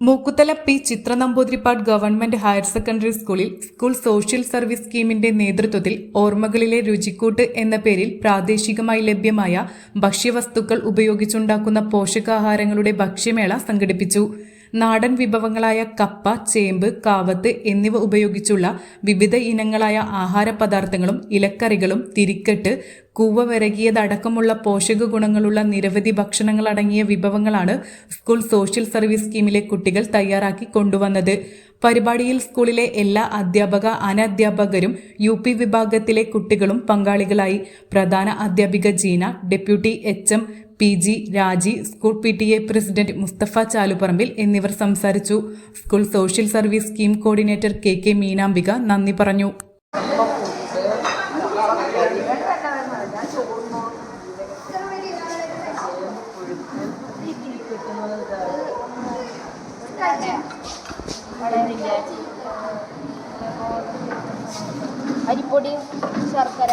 Mookkuthala P Chithra Namboothiripad government higher secondary സ്കൂളിൽ school social service സ്കീമിന്റെ നേതൃത്വത്തിൽ ഓർമ്മകളിലെ രുചിക്കൂട്ട് എന്ന പേരിൽ പ്രാദേശികമായി ലഭ്യമായ ഭക്ഷ്യവസ്തുക്കൾ ഉപയോഗിച്ചുണ്ടാക്കുന്ന പോഷകാഹാരങ്ങളുടെ ഭക്ഷ്യമേള സംഘടിപ്പിച്ചു. നാടൻ വിഭവങ്ങളായ കപ്പ ചേമ്പ് കാവത്ത് എന്നിവ ഉപയോഗിച്ചുള്ള വിവിധ ഇനങ്ങളായ ആഹാര പദാർത്ഥങ്ങളും ഇലക്കറികളും തിരിക്കെട്ട് കൂവ വരകിയതടക്കമുള്ള പോഷക ഗുണങ്ങളുള്ള നിരവധി ഭക്ഷണങ്ങൾ അടങ്ങിയ വിഭവങ്ങളാണ് സ്കൂൾ സോഷ്യൽ സർവീസ് സ്കീമിലെ കുട്ടികൾ തയ്യാറാക്കി കൊണ്ടുവന്നത്. പരിപാടിയിൽ സ്കൂളിലെ എല്ലാ അധ്യാപക അനധ്യാപകരും യു പി വിഭാഗത്തിലെ കുട്ടികളും പങ്കാളികളായി. പ്രധാന അധ്യാപിക Jeena deputy H M P G Raji school P T A president Mustafa Chaluparambil എന്നിവർ സംസാരിച്ചു. School social service scheme coordinator K K Meenambika നന്ദി പറഞ്ഞു. അരിപ്പൊടിയും ശർക്കര